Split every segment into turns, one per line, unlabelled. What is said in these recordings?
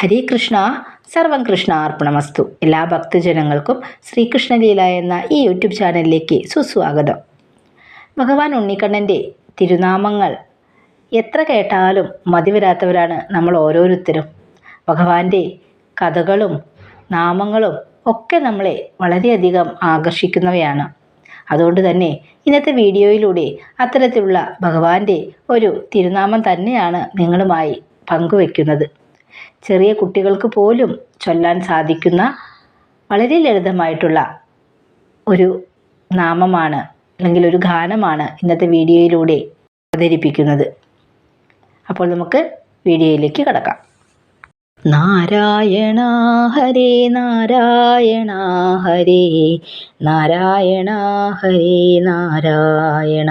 ഹരേ കൃഷ്ണ സർവം കൃഷ്ണ അർപ്പണമസ്തു. എല്ലാ ഭക്തജനങ്ങൾക്കും ശ്രീകൃഷ്ണലീല എന്ന ഈ യൂട്യൂബ് ചാനലിലേക്ക് സുസ്വാഗതം. ഭഗവാൻ ഉണ്ണിക്കണ്ണന്റെ തിരുനാമങ്ങൾ എത്ര കേട്ടാലും മതിവരാത്തവരാണ് നമ്മൾ ഓരോരുത്തരും. ഭഗവാന്റെ കഥകളും നാമങ്ങളും ഒക്കെ നമ്മളെ വളരെയധികം ആകർഷിക്കുന്നവയാണ്. അതുകൊണ്ട് തന്നെ ഇന്നത്തെ വീഡിയോയിലൂടെ അത്തരത്തിലുള്ള ഭഗവാന്റെ ഒരു തിരുനാമം തന്നെയാണ് നിങ്ങളുമായി പങ്കുവെക്കുന്നത്. ചെറിയ കുട്ടികൾക്ക് പോലും ചൊല്ലാൻ സാധിക്കുന്ന വളരെ ലളിതമായിട്ടുള്ള ഒരു നാമമാണ് അല്ലെങ്കിൽ ഒരു ഗാനമാണ് ഇന്നത്തെ വീഡിയോയിലൂടെ അവതരിപ്പിക്കുന്നത്. അപ്പോൾ നമുക്ക് വീഡിയോയിലേക്ക് കടക്കാം. നാരായണ ഹരേ നാരായണ ഹരേ നാരായണ ഹരേ നാരായണ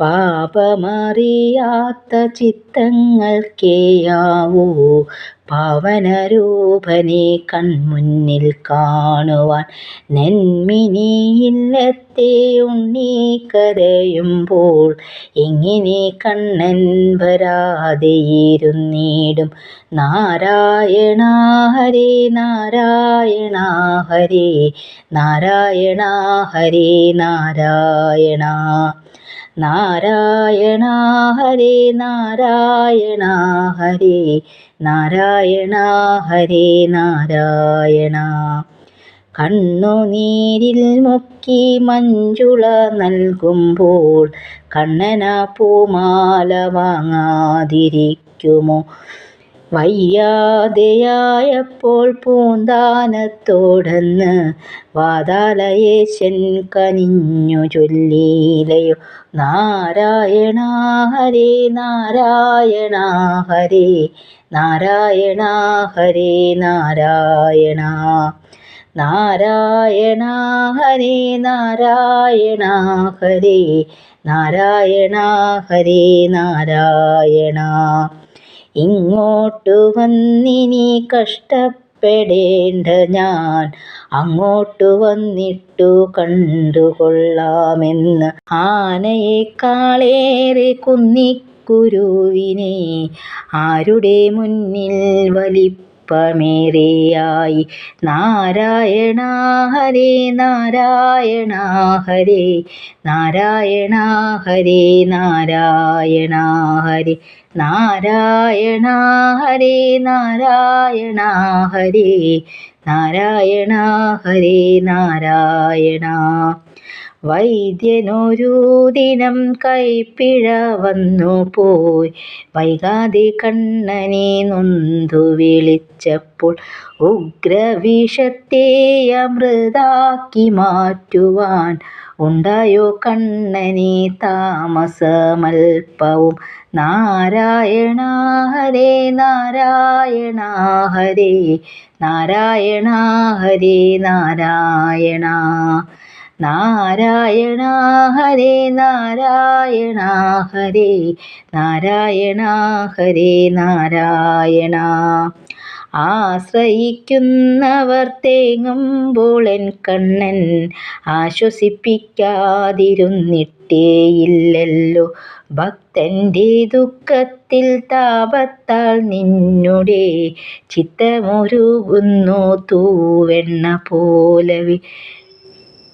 പാപമറിയാത്ത ചിത്തങ്ങൾക്കേയാവൂ. പാവനരൂപനെ കൺമുന്നിൽ കാണുവാൻ നെന്മിനിയില്ലത്തെ ഉണ്ണി കരയുമ്പോൾ എങ്ങനെ കണ്ണൻ വരാതെയിരുന്നീടും നാരായണ ഹരേ നാരായണ ഹരേ നാരായണ ഹരേ നാരായണ. നാരായണ ഹരേ നാരായണ ഹരേ നാരായണ ഹരേ നാരായണ. കണ്ണുനീരിൽ മുക്കി മഞ്ജുള നൽകുമ്പോൾ കണ്ണന പൂമാല വാങ്ങാതിരിക്കുമോ? വയ്യാതെയായപ്പോൾ പൂന്താനത്തോടന്ന് വാതാലയേശൻ കനിഞ്ഞു ചൊല്ലിയിലയോ നാരായണ ഹരേ നാരായണ ഹരേ നാരായണ ഹരേ നാരായണ നാരായണ ഹരേ നാരായണ ഹരേ നാരായണ ഹരേ നാരായണ. ഇങ്ങോട്ടു വന്നിനി കഷ്ടപ്പെടേണ്ട ഞാൻ. അങ്ങോട്ട് വന്നിട്ടു കണ്ടുകൊള്ളാമെന്ന് ആനയെക്കാളേറെ കുന്നിക്കുരുവിനെ. ആരുടെ മുന്നിൽ വലിപ്പമേറെയായി നാരായണ ഹരേ നാരായണ ഹരേ നാരായണ ഹരേ നാരായണ ഹരേ നാരായണ ഹരേ നാരായണ ഹരേ നാരായണ ഹരേ നാരായണ വൈദ്യനൊരു ദിനം കൈപ്പിഴ വന്നു പോയി. വൈകാതെ കണ്ണനെ നൊന്തു വിളിച്ചപ്പോൾ ഉഗ്രവിഷത്തെ അമൃതാക്കി മാറ്റുവാൻ ഉണ്ടായോ കണ്ണനെ താമസമൽപ്പവും? നാരായണ ഹരേ നാരായണ ഹരേ നാരായണ ഹരേ നാരായണ നാരായണ ഹരേ നാരായണ ഹരേ നാരായണ. ഹരേ നാരായണ ആശ്രയിക്കുന്നവർ തേങ്ങുമ്പോൾ എൻ കണ്ണൻ ആശ്വസിപ്പിക്കാതിരുന്നിട്ടേയില്ലല്ലോ. ഭക്തന്റെ ദുഃഖത്തിൽ താപത്താൽ നിന്നുടെ ചിത്തമൊരുകുന്നു തൂവെണ്ണ പോലവി